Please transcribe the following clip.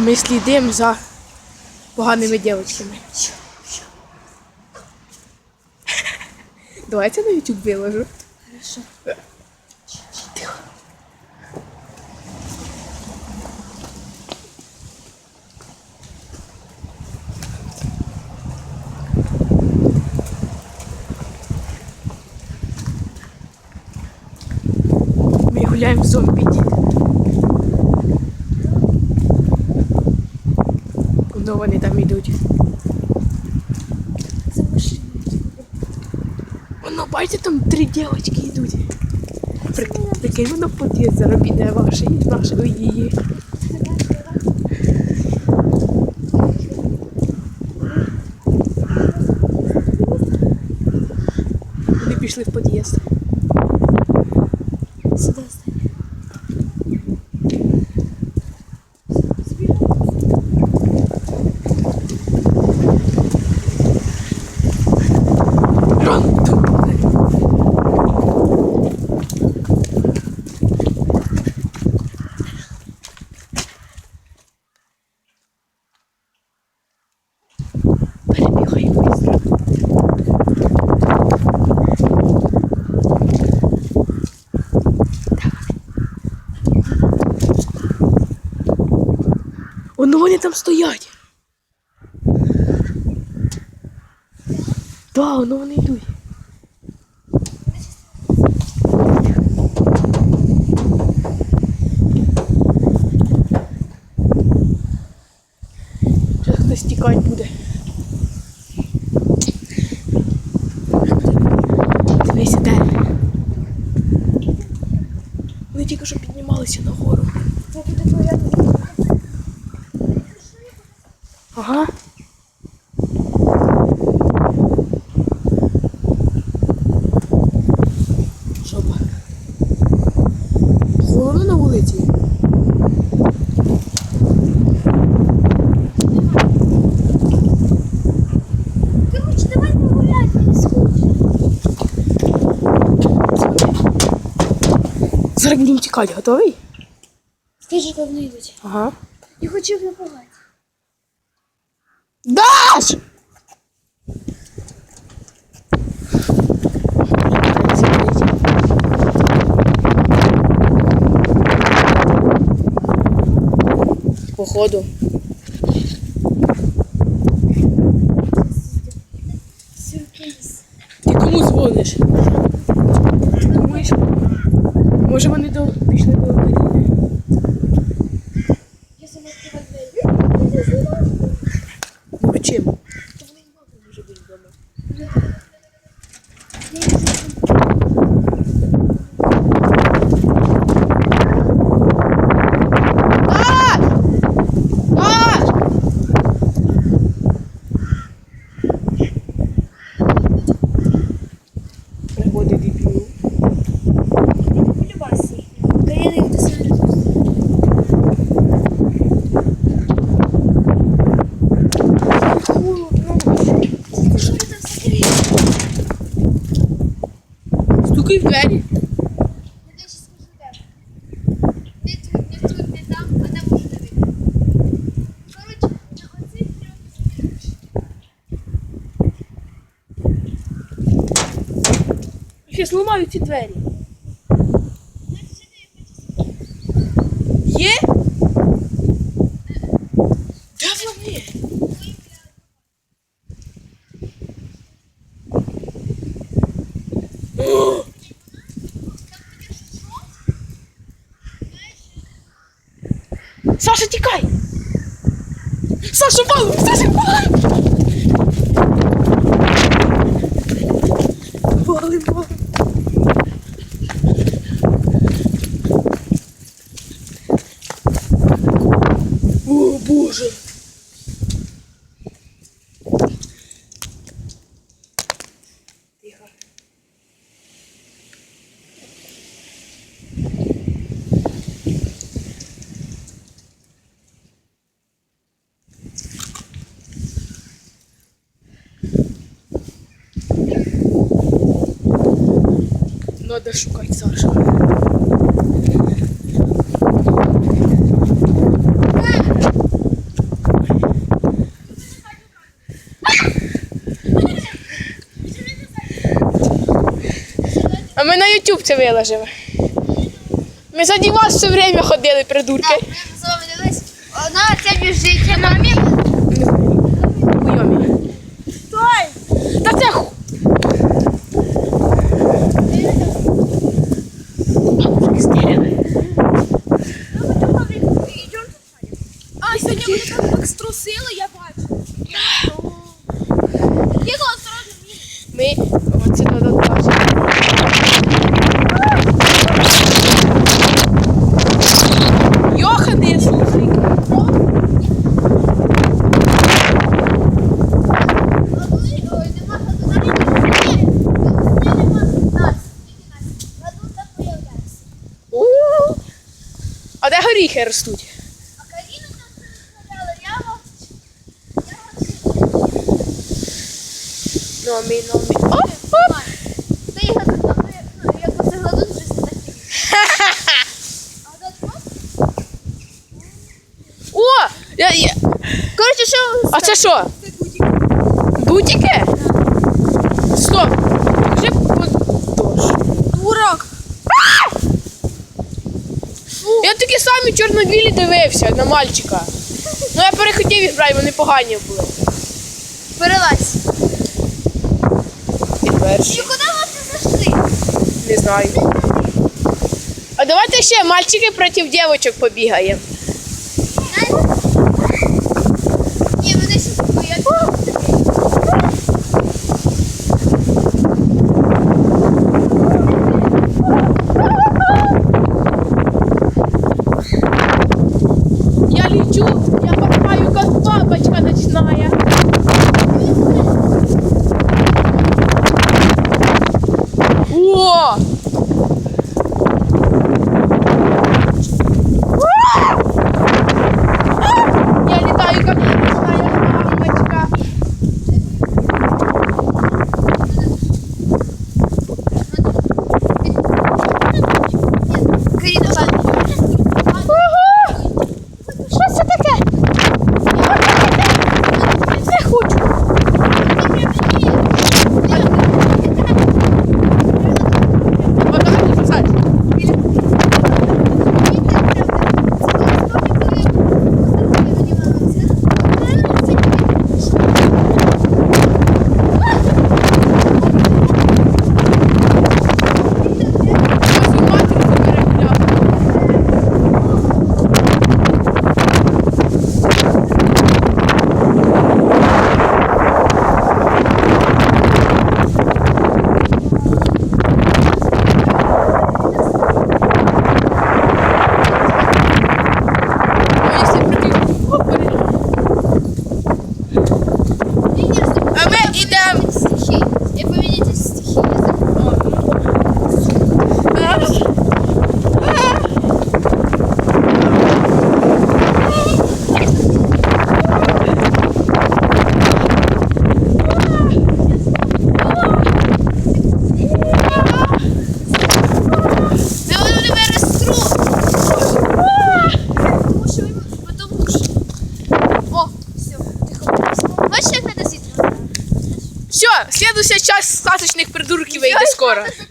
Ми слідимо за поганими дівчатками. Давай це на YouTube виложу. Хорошо. Тихо. Ми гуляємо в зомбі. Куди вони там йдуть? За машиною. Воно, бачите, там три дівчатки йдуть. При- Прикинь, воно зараз піде ваше і нашого її. Вони пішли в під'їзд. Воно вони там стоять. Да, воно вони йдуть. Зараз хтось тікати буде. Дивись, де. Вони тільки що піднімалися нагору. Такое. Ага. Жопа. Холодно на вулиці. Короче, давай погуляй, мені скучно. Зараз будемо тікати, готовий? Скажи, вони йдуть. Ага. Я хочу їх напугати. Даш! Походу. Сюрприз. Ти кому дзвониш? Думаєш? Може вони до... пішли до України? Я сама відкриваю двері. Я знімаю. Ну а чим? То вони і мама може бути вдома. Я їх знімаю. Даш! Пригоди дебілу. Я не полюбався їх. Каріна їх до себе не пустила. Холодно. Ти що ви там закрили? Стукай в двері. Я дальше скажу де. Не тут, не тут, не там, а там уже не видно. Коротше, на оцих в двері. Я зламаю ці двері. Є? Де вони? О! Саша, тікай! Саша, вал! Саша, валим! Вали, валим. О, Боже! Надо шукать Сашу. А ми на YouTube це виложили. Ми за вас все время ходили, придурки. вона це біжить, мамі. Горіхи ростуть? А Каріна там сказала, я Номі, номі. Оп, оп. Та й там, ну, як оце гаду, вже такі. А гаду просто? О! Я, я. Коротше, що А це що? Бутики? Стоп! Я такі самі чорно-білі дивився на мальчика. Ну я перехотів їх брати, вони погані були. Перелазь. І І перші. куди ви це зайшли? Не знаю. А давайте ще мальчики проти дівчинок побігаємо. Часть сказочных придурків вийде скоро.